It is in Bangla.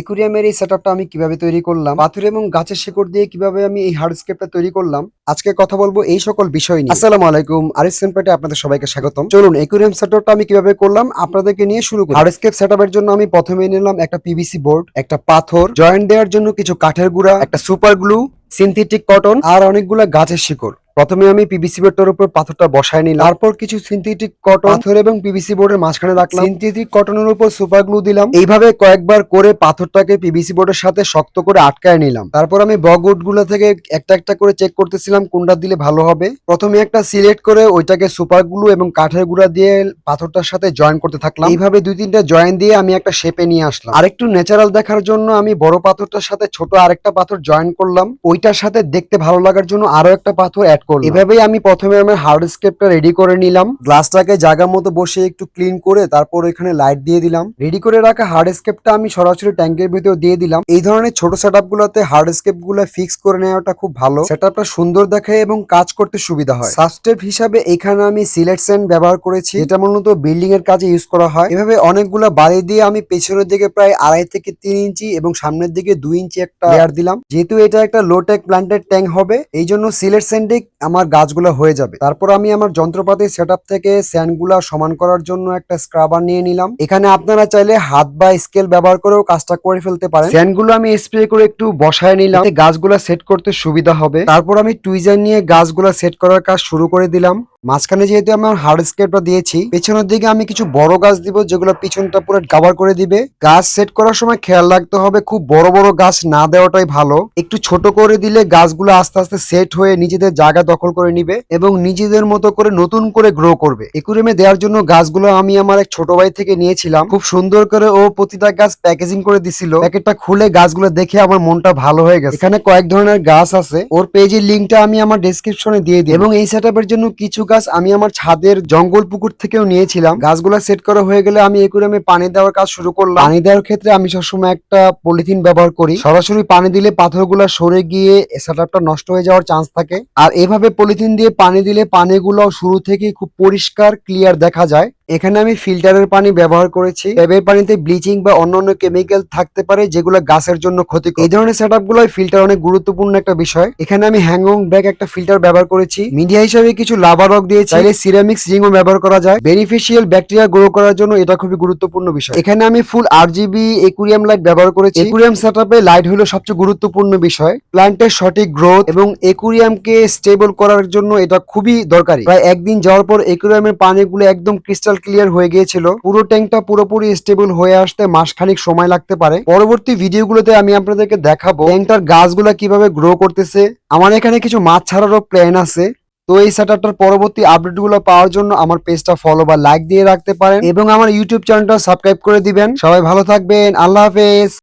একুরিয়ামের এই সেটআপটা আমি কীভাবে তৈরি করলাম? পাথর এবং গাছের শেকড় দিয়ে কীভাবে আমি এই হার্ডস্কেপটা তৈরি করলাম? আজকে কথা বলব এই সকল বিষয় নিয়ে। আসসালামু আলাইকুম আরিস সেনপেটে আপনাদের সবাইকে স্বাগতম। চলুন, একুরিয়াম সেটআপটা আমি কীভাবে করলাম আপনাদেরকে নিয়ে শুরু করি। হার্ডস্কেপ সেটআপের জন্য আমি প্রথমে নিলাম একটা পিভিসি বোর্ড একটা পাথর জয়েন্ট দেওয়ার জন্য কিছু কাঠের গুঁড়া, একটা সুপার গ্লু সিনথেটিক কটন আর অনেকগুলা গাছের শিকড়। প্রথমে আমি পিভিসি বোর্ডটার উপর পাথরটা বসায় নিলাম তারপর কিছু সিনথেটিক কটন পাথর এবং পিভিসি বোর্ডের মাঝখানে রাখলাম। সিনথেটিক কটনের উপর সুপার গ্লু দিলাম। এইভাবে কয়েকবার করে পাথরটাকে পিভিসি বোর্ডের সাথে শক্ত করে আটকায় নিলাম। তারপর আমি বগুডগুলো থেকে একটা একটা করে চেক করতেছিলাম কোনটা দিলে ভালো হবে। প্রথমে একটা সিলেক্ট করে ওইটাকে সুপার গ্লু এবং কাঠের গুঁড়া দিয়ে পাথরটার সাথে জয়েন করতে থাকলাম। এইভাবে দুই তিনটা জয়েন দিয়ে আমি একটা শেপে নিয়ে আসলাম। আরেকটু ন্যাচারাল দেখার জন্য আমি বড় পাথরটার সাথে ছোট আরেকটা পাথর জয়েন করলাম। ওইটার সাথে দেখতে ভালো লাগার জন্য আরও একটা পাথর অ্যাড করলাম। এভাবেই আমি প্রথমে আমার হার্ড স্কেপটা রেডি করে নিলাম। গ্লাসটাকে জায়গা মতো বসে একটু ক্লিন করে তারপর এখানে লাইট দিয়ে দিলাম। রেডি করে রাখা হার্ড স্কেপটা আমি সরাসরি ট্যাঙ্কের ভিতর দিয়ে দিলাম। এই ধরনের ছোট সেট গুলোতে হার্ড স্কেপগুলো ফিক্স করে নেওয়াটা খুব ভালো। সেটআপটা সুন্দর দেখায় এবং কাজ করতে সুবিধা হয়। সাবস্টেপ হিসাবে এখানে আমি সিলেট স্যান্ড ব্যবহার করেছি এটা মূলত বিল্ডিং এর কাজে ইউজ করা হয়। এভাবে অনেকগুলো বালি দিয়ে আমি পেছনের দিকে প্রায় আড়াই থেকে তিন ইঞ্চি এবং সামনের দিকে দুই ইঞ্চি একটা লেয়ার দিলাম। যেহেতু এটা একটা লোটেক প্ল্যান্টেড ট্যাঙ্ক হবে এই জন্য সিলেট স্যান্ডে আমার গাছগুলো হয়ে যাবে। তারপর আমি আমার যন্ত্রপাতি সেট থেকে স্যান্ডগুলা সমান করার জন্য একটা স্ক্রাবার নিয়ে নিলাম। এখানে আপনারা চাইলে হাত বা স্কেল ব্যবহার করেও কাজটা করে ফেলতে পারেন। স্যান্ডগুলো আমি স্প্রে করে একটু বসায় নিলাম। গাছগুলা সেট করতে সুবিধা হবে। তারপর আমি টুইজার নিয়ে গাছগুলা সেট করার কাজ শুরু করে দিলাম। মাঝখানে যেহেতু আমার হার্ড স্কেপটা দিয়েছি, পেছনের দিকে আমি কিছু বড় গাছ দিব, যেগুলো পিছনটা পুরো কাভার করে দিবে। গাছ সেট করার সময় খেয়াল রাখতে হবে, খুব বড় বড় গাছ না দেওয়াটাই ভালো। একটু ছোট করে দিলে গাছগুলো আস্তে আস্তে সেট হয়ে নিজেদের জায়গা দখল করে নিবে এবং নিজেদের মতো করে নতুন করে গ্রো করবে। একুরিয়ামে দেওয়ার জন্য গাছগুলো আমি আমার এক ছোট ভাই থেকে নিয়েছিলাম। খুব সুন্দর করে ও প্রতিটা গাছ প্যাকেজিং করে দিছিল। প্যাকেটটা খুলে গাছগুলো দেখে আমার মনটা ভালো হয়ে গেছে। এখানে কয়েক ধরনের গাছ আছে। ওর পেজের লিঙ্কটা আমি আমার ডেসক্রিপশনে দিয়ে দিই। এবং এই সেটআপের জন্য কিছু গাছ আমি আমার ছাদের জঙ্গল পুকুর থেকেও নিয়েছিলাম। গাছগুলো সেট করা হয়ে গেলে আমি একুরিয়ামে পানি দেওয়ার কাজ শুরু করলাম। পানি দেওয়ার ক্ষেত্রে আমি সবসময় একটা পলিথিন ব্যবহার করি। সরাসরি পানি দিলে পাথরগুলো সরে গিয়ে সেটআপটা নষ্ট হয়ে যাওয়ার চান্স থাকে। আর এভাবে পলিথিন দিয়ে পানি দিলে পানিগুলো শুরু থেকে খুব পরিষ্কার ক্লিয়ার দেখা যায়। এখানে আমি ফিল্টারের পানি ব্যবহার করেছি। ট্যাবের পানিতে ব্লিচিং বা অন্যান্য কেমিক্যাল থাকতে পারে যেগুলো গাছের জন্য ক্ষতি এই ধরনের সেট আপ ফিল্টার অনেক গুরুত্বপূর্ণ একটা বিষয়। এখানে আমি হ্যাংং ব্যাগ একটা ফিল্টার ব্যবহার করেছি। মিডিয়া হিসাবে কিছু লাভা রক দিয়েছি। চাইলে সিরামিক্স রিংও ব্যবহার করা যায়। বেনিফিশিয়াল ব্যাকটেরিয়া গ্রো করার জন্য এটা খুবই গুরুত্বপূর্ণ বিষয়। এখানে আমি full R GB aquarium light ব্যবহার করেছি। একুরিয়াম সেট লাইট হলো সবচেয়ে গুরুত্বপূর্ণ বিষয়। প্ল্যান্টের সঠিক গ্রোথ এবং একুরিয়ামকে স্টেবল করার জন্য এটা খুবই দরকারি। প্রায় একদিন যাওয়ার পর একুরিয়ামের পানিগুলো একদম ক্রিস্টাল ক্লিয়ার হয়ে গিয়েছিল। পুরো ট্যাঙ্কটা পুরোপুরি স্টেবল হয়ে আসতে মাসখানিক সময় লাগতে পারে। পরবর্তী ভিডিওগুলোতে আমি আপনাদেরকে দেখাবো ট্যাঙ্কটার গাছগুলা কীভাবে গ্রো করতেছে। আমার এখানে কিছু মাছ ছাড়ারও প্ল্যান আছে। তো এই সেটআপটার পরবর্তী আপডেটগুলো পাওয়ার জন্য আমার পেজটা ফলো বা লাইক দিয়ে রাখতে পারেন। এবং আমার ইউটিউব চ্যানেলটা সাবস্ক্রাইব করে দিবেন। সবাই ভালো থাকবেন। আল্লাহ হাফেজ।